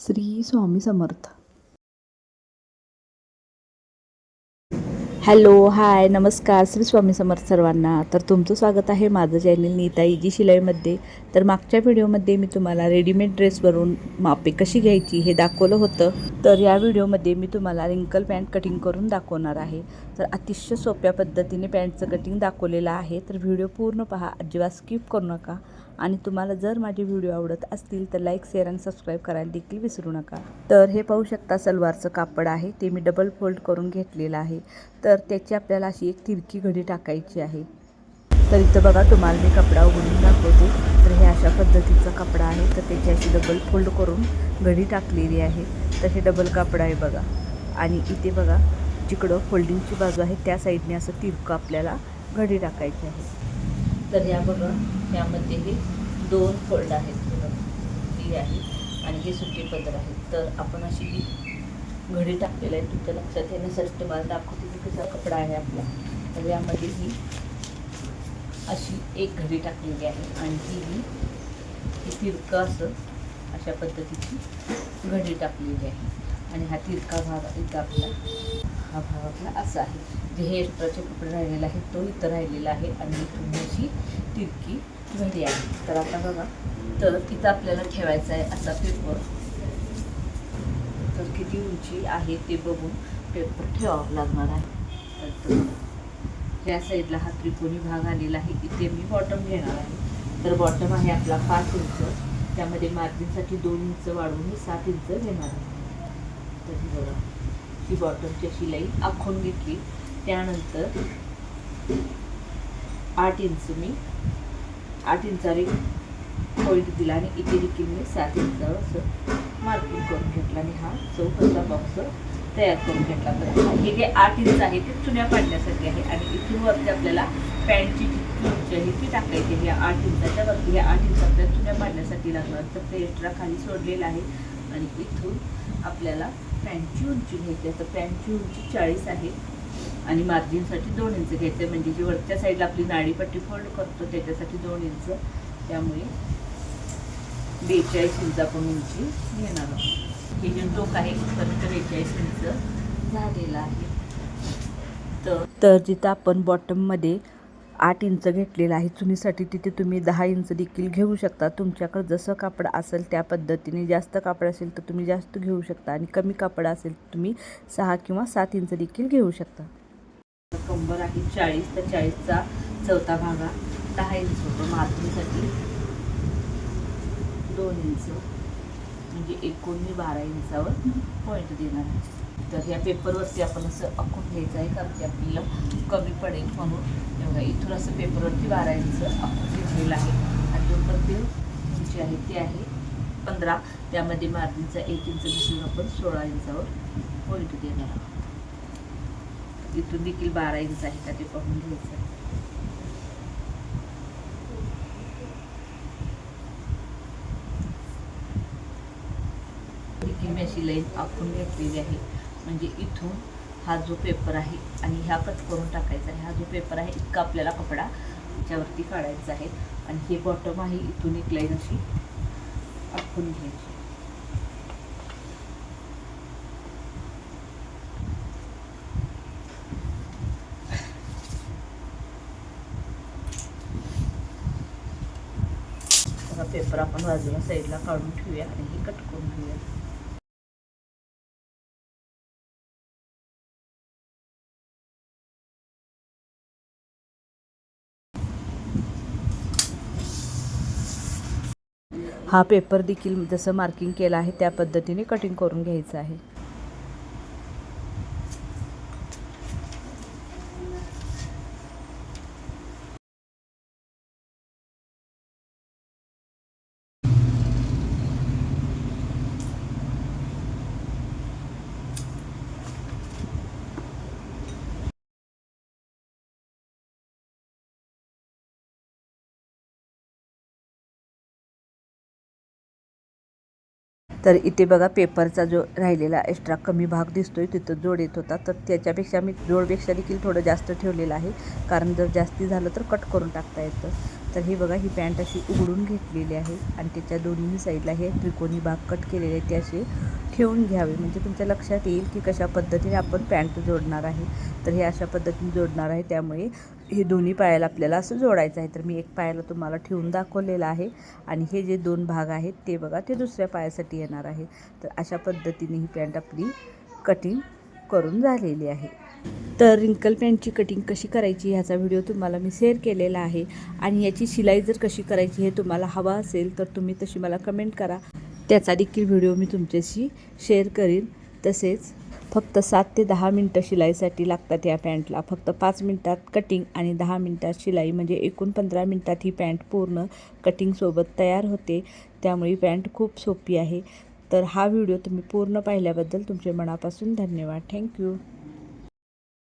Shri Swami Samarth. Hello hi नमस्कार श्री स्वामी समर्थ सर्वांना. तर तुमचं स्वागत आहे माझं चॅनल नीता इजी शिलाईमध्ये. तर मागच्या व्हिडिओमध्ये मी तुम्हाला रेडीमेड ड्रेसवरून मापे कशी घ्यायची हे दाखवलं होतं. तर या व्हिडिओमध्ये मी तुम्हाला रिंकल पॅन्ट कटिंग करून दाखवणार आहे. तर अतिशय सोप्या पद्धतीने पॅन्टचं कटिंग दाखवलेलं आहे. तर व्हिडिओ पूर्ण पहा अजिबात स्किप करू नका. आणि तुम्हाला जर माझे व्हिडिओ आवडत असतील तर लाईक शेअर आणि सबस्क्राईब करायला देखील विसरू नका. तर हे पाहू शकता सलवारचं कापड आहे. ते मी डबल फोल्ड करून घेतलेलं आहे. तर त्याची आपल्याला अशी एक तिरकी घडी टाकायची आहे. तर इथं बघा तुम्हाला मी कपडा उघडून दाखवते. तर हे अशा पद्धतीचा कपडा आहे. तर त्याची अशी डबल फोल्ड करून घडी टाकलेली आहे. तर हे डबल कापड आहे बघा. आणि इथे बघा जिकडं फोल्डिंगची बाजू आहे त्या साईडने असं तिरकं आपल्याला घडी टाकायची आहे. तर ह्या बघा. यामध्ये हे दोन फोल्ड आहेत ही आहे आणि हे सुट्टी पदर आहे. तर आपण अशी ही घडी टाकलेलं आहे तुमच्या लक्षात येण्यासाठी तुम्हाला दाखवते की कसा कपडा आहे आपला. तर यामध्ये ही अशी एक घडी टाकलेली आहे. आणि ही ही तिरकं असं अशा पद्धतीची घडी टाकलेली आहे. आणि हा तिरका भाग इथं आपला हा भाग आपला असा आहे. जे हे एक्स्ट्राचे कपडे राहिलेला आहे तो इथं राहिलेला आहे. आणि तुम्ही अशी तिरकी झाली आहे. तर आता बघा. तर तिथं आपल्याला ठेवायचा आहे असा पेपर तर किती उंची आहे ते बघून पेपर ठेवावं लागणार आहे. तर ह्या साईडला हा त्रिकोणी भाग आलेला आहे. इथे मी बॉटम घेणार आहे. तर बॉटम आहे आपला पाच इंच. त्यामध्ये मार्जिनसाठी दोन इंच वाढवून मी सात इंच घेणार आहे. तर ही बघा. ही बॉटमची शिलाई आखून घेतली. त्यानंतर आठ इंच मी आठ इंचाने पॉईंट दिला आणि इथे देखील मी सात इंचावर असं मार्किंग करून घेतला आणि हा चौकसा बॉक्स तयार करून घेतला. तर हे जे आठ इंच आहे ते चुन्या पाडण्यासाठी आहे आणि इथून वरती आपल्याला पॅन्टची जी उंची आहे ती टाकायची आहे. या आठ इंचाच्या वरती ह्या आठ इंच आपल्याला चुन्या पाडण्यासाठी लागणार. तर ते एक्स्ट्रा खाली सोडलेलं आहे आणि इथून आपल्याला पॅन्टची उंची घ्यायची आहे. तर पॅन्टची उंची चाळीस आहे. आणि मार्जिनसाठी दोन इंच घ्यायचं आहे म्हणजे जी वरच्या साईडला आपली नाडीपट्टी फोल्ड करतो त्याच्यासाठी दोन इंच. त्यामुळे बेचाळीस इंच आपण उंची घेणार आहोत. हे जे टोक आहे तर बेचाळीस इंच झालेलं आहे. तर तर जिथं आपण बॉटममध्ये आठ इंच घेतलेलं आहे चुनीसाठी तिथे तुम्ही दहा इंच देखील घेऊ शकता. तुमच्याकडे जसं कापड असेल त्या पद्धतीने जास्त कापड असेल तर तुम्ही जास्त घेऊ शकता. आणि कमी कापड असेल तर तुम्ही सहा किंवा सात इंच देखील घेऊ शकता. कंबर आहे चाळीस तर चाळीसचा चौथा भागा दहा इंच होतो मार्जिनसाठी दोन इंच. म्हणजे एकूण मी बारा इंचावर पॉईंट देणार आहे. तर या पेपरवरती आपण असं आखून घ्यायचं आहे कारण की आपल्याला कमी पडेल म्हणून. एवढा इथून असं पेपरवरती बारा इंच आखून घेतलेलं आहे. आणि जो जी आहे ती आहे पंधरा. त्यामध्ये मार्जिनचा एक इंच दिसून आपण सोळा इंचावर पॉईंट देणार आहोत. तिथून देखील बारा इंच आहे का ते पाहून घ्यायचं. आहे देखील मी अशी लाईन आखून घेतलेली आहे. म्हणजे इथून हा जो पेपर आहे आणि ह्या कट करून टाकायचा आहे. हा जो पेपर आहे इतका आपल्याला कपडा त्याच्यावरती काढायचा आहे. आणि हे बॉटम आहे इथून एक लाईन अशी आखून घ्यायची हा पेपर आपण बाजूला साईडला काढून ठेवूया आणि हे कट करून घेऊया. हा पेपर देखील जसं मार्किंग केलं आहे त्या पद्धतीने कटिंग करून घ्यायचं आहे. तर इथे बघा पेपरचा जो राहिलेला एक्स्ट्रा कमी भाग दिसतोय तिथं जोड येत होता. तर त्याच्यापेक्षा मी जोडपेक्षा देखील थोडं जास्त ठेवलेलं आहे. कारण जर जास्ती झालं तर कट करून टाकता येतं. तर हे बघा ही पॅन्ट अशी उघडून घेतलेली आहे आणि त्याच्या दोन्ही साईडला हे त्रिकोणी भाग कट केलेले आहेत ते असे ठेवून घ्यावे. म्हणजे तुमच्या लक्षात येईल की कशा पद्धतीने आपण पॅन्ट जोडणार आहे. तर हे अशा पद्धतीने जोडणार आहे त्यामुळे हे दोन्ही पायाला आपल्याला असं जोडायचं आहे. तर मी एक पायाला तुम्हाला ठेवून दाखवलेलं आहे आणि हे जे दोन भाग आहेत ते बघा ते दुसऱ्या पायासाठी येणार आहे. तर अशा पद्धतीने ही पॅन्ट आपली कटिंग करून झालेली आहे. तर रिंकल पॅन्टची कटिंग कशी करायची ह्याचा व्हिडिओ तुम्हाला मी शेअर केलेला आहे. आणि याची शिलाई जर कशी करायची हे तुम्हाला हवा असेल तर तुम्ही तशी मला कमेंट करा. त्याचा देखील व्हिडिओ मी तुमच्याशी शेअर करीन. तसेच फक्त सात ते दहा मिनटं शिलाईसाठी लागतात या पॅन्टला फक्त पाच मिनटात कटिंग आणि दहा मिनटात शिलाई म्हणजे एकूण पंधरा मिनटात ही पॅन्ट पूर्ण कटिंगसोबत तयार होते. त्यामुळे पॅन्ट खूप सोपी आहे. तर हा व्हिडिओ तुम्ही पूर्ण पाहिल्याबद्दल तुमचे मनापासून धन्यवाद. थँक्यू